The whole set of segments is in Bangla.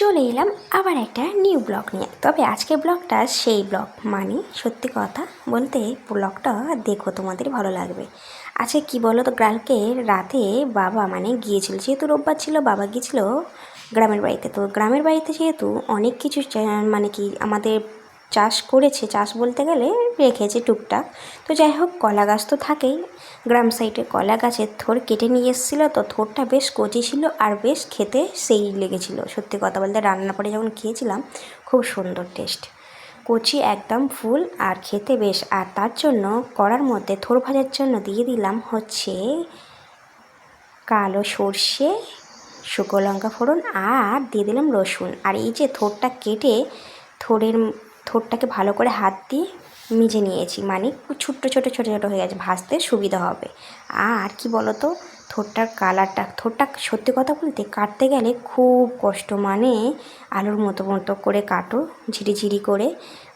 চলে এলাম আবার একটা নিউ ব্লগ নিয়ে। তবে আজকে ব্লগটা সেই ব্লগ মানে সত্যি কথা বলতে ব্লগটা দেখো, তোমাদের ভালো লাগবে। আচ্ছা কি বলো তো কালকে রাতে বাবা মানে গিয়েছিল, যেহেতু রোববার ছিল, বাবা গিয়েছিল গ্রামের বাড়িতে। তো গ্রামের বাড়িতে যেহেতু অনেক কিছু মানে কি আমাদের চাষ করেছে, চাষ বলতে গেলে রেখেছে টুকটাক। তো যাই হোক, কলা গাছ তো থাকেই। গ্রাম সাইডে কলা গাছের থোর কেটে নিয়ে এসেছিল, তো থোরটা বেশ কচি ছিল আর বেশ খেতে সেই লেগেছিল। সত্যি কথা বলতে রান্না করে যখন খেয়েছিলাম, খুব সুন্দর টেস্ট। কচি একদম ফুল আর খেতে বেশ। আর তার জন্য কড়ার মধ্যে থোর ভাজার জন্য দিয়ে দিলাম হচ্ছে কালো সর্ষে, শুকনো লঙ্কা ফোড়ন আর দিয়ে দিলাম রসুন। আর এই যে থোরটা কেটে থোরের থোরটাকে ভালো করে হাত দিয়ে মিজে নিয়েছি। মানে ছোট্ট ছোটো ছোটো ছোটো হয়ে গেছে। ভাজতে সুবিধা হবে। আর কি বলতো, থোরটার কালারটা, থোরটা সত্যি কথা বলতে কাটতে গেলে খুব কষ্ট। মানে আলুর মতো মতো করে কাটো ঝিরিঝিরি করে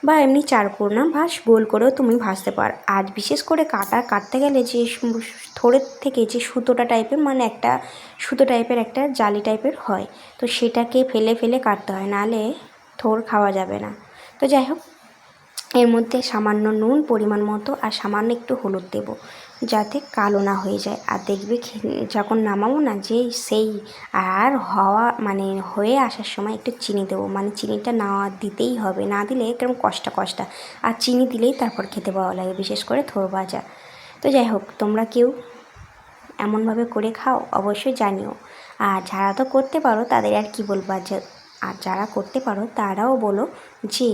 বা এমনি চারকোনা ভাস গোল করেও তুমি ভাজতে পার। আর বিশেষ করে কাটা, কাটতে গেলে যে থোড়ের থেকে যে সুতোটা টাইপের মানে একটা সুতো টাইপের, একটা জালি টাইপের হয়। তো সেটাকে ফেলে ফেলে কাটতে হয়। নাহলে থোর খাওয়া যাবে না। তো যাই হোক, এর মধ্যে সামান্য নুন পরিমাণ মতো আর সামান্য একটু হলুদ দেব, যাতে কালো না হয়ে যায়। আর দেখবে যখন নামাবো না, যে সেই আর হওয়া মানে হয়ে আসার সময় একটু চিনি দেবো। মানে চিনিটা না দিতেই হবে, না দিলে কেরম কষ্টা কষ্টা। আর চিনি দিলেই তারপর খেতে ভালো লাগে, বিশেষ করে থোর ভাজা। তো যাই হোক, তোমরা কেউ এমনভাবে করে খাও, অবশ্যই জানিও। আর যারা তো করতে পারো, তাদের আর কি বলব আর যারা করতে পারো, তারাও বলো যে,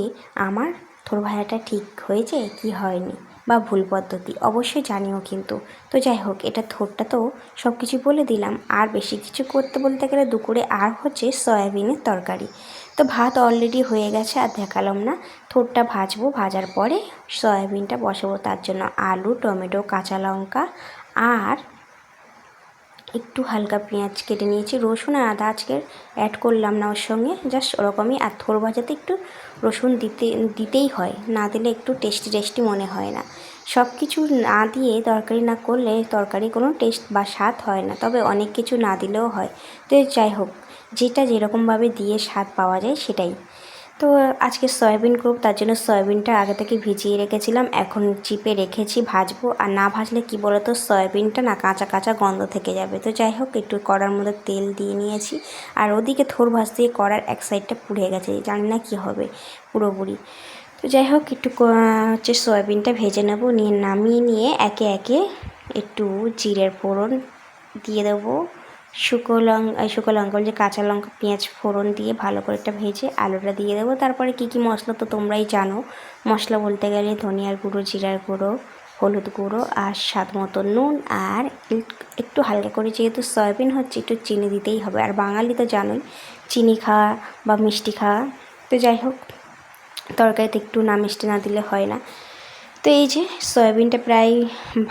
আমার থোর ভাজাটা ঠিক হয়েছে কি হয়নি? বা ভুল পদ্ধতি অবশ্যই জানিও কিন্তু। তো যাই হোক, এটা থোরটা তো সব কিছু বলে দিলাম। আর বেশি কিছু করতে বলতে গেলে দুপুরে আর হচ্ছে সয়াবিনের তরকারি। তো ভাত অলরেডি হয়ে গেছে আর দেখালাম না। থোরটা ভাজবো, ভাজার পরে সয়াবিনটা বসাবো। তার জন্য আলু, টমেটো, কাঁচা লঙ্কা আর একটু হালকা পেঁয়াজ কেটে নিয়েছি, রসুন আর আদা আজকে অ্যাড করলাম না ওর সঙ্গে জাস্ট ওরকমই আর থোর ভাজাতে একটু রসুন দিতে, দিতেই হয়, না দিলে একটু টেস্টি টেস্টি মনে হয় না। সব কিছু না দিয়ে তরকারি না করলে তরকারি কোনো টেস্ট বা স্বাদ হয় না, তবে অনেক কিছু না দিলেও হয়। তো যাই হোক, যেটা যেরকমভাবে দিয়ে স্বাদ পাওয়া যায় সেটাই। তো আজকে সয়াবিন করব, তার জন্য সয়াবিনটা আগে থেকে ভিজিয়ে রেখেছিলাম। এখন চিপে রেখেছি ভাজবো। আর না ভাজলে কি বলতো, সয়াবিনটা না কাঁচা কাঁচা গন্ধ থেকে যাবে। তো যাই হোক, একটু কড়ার মধ্যে তেল দিয়ে নিয়েছি। আর ওদিকে থোর ভাজ দিয়ে কড়ার এক সাইডটা পুড়ে গেছে, জানি না কি হবে পুরোপুরি। তো যাই হোক, একটু হচ্ছে সয়াবিনটা ভেজে নেব, নিয়ে নামিয়ে নিয়ে একে একে একটু জিরের ফোড়ন দিয়ে দেবো। শুকো লঙ্কা শুকো লঙ্কা যে কাঁচা লঙ্কা, পেঁয়াজ ফোড়ন দিয়ে ভালো করে একটা ভেজে আলুটা দিয়ে দেবো। তারপরে কী কী মশলা তো তোমরাই জানো। মশলা বলতে গেলে ধনিয়ার গুঁড়ো, জিরার গুঁড়ো, হলুদ গুঁড়ো আর স্বাদ মতো নুন আর একটু হালকা করে যেহেতু সয়াবিন হচ্ছে, একটু চিনি দিতেই হবে। আর বাঙালি তো জানোই, চিনি খাওয়া বা মিষ্টি খাওয়া, তো যাই হোক, তরকারিতে একটু না মিষ্টি না দিলে হয় না। তো এই যে সয়াবিনটা প্রায়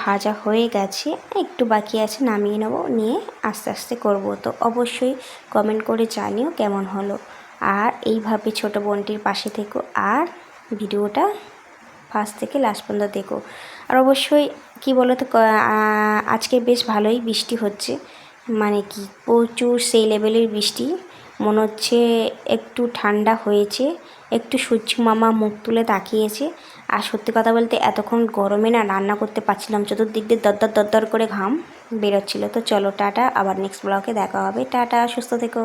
ভাজা হয়ে গেছে, একটু বাকি আছে নামিয়ে নেব, নিয়ে আস্তে আস্তে করব। তো অবশ্যই কমেন্ট করে জানিও কেমন হলো। আর এইভাবে ছোট বোনটির পাশে থেকো আর ভিডিওটা ফার্স্ট থেকে লাস্ট পর্যন্ত দেখো। আর অবশ্যই কি বলো তো আজকে বেশ ভালোই বৃষ্টি হচ্ছে। মানে কি, প্রচুর সেই লেভেলের বৃষ্টি। মনে হচ্ছে একটু ঠান্ডা হয়েছে, একটু সূর্য মামা মুখ তুলে তাকিয়েছে। আর সত্যি কথা বলতে এতক্ষণ গরমে না রান্না করতে পারছিলাম, চতুর্দিক দিয়ে দরদর দরদর করে ঘাম বেরোচ্ছিলো। তো চলো টাটা, আবার নেক্সট ব্লগে দেখা হবে। টাটা, সুস্থ থেকো।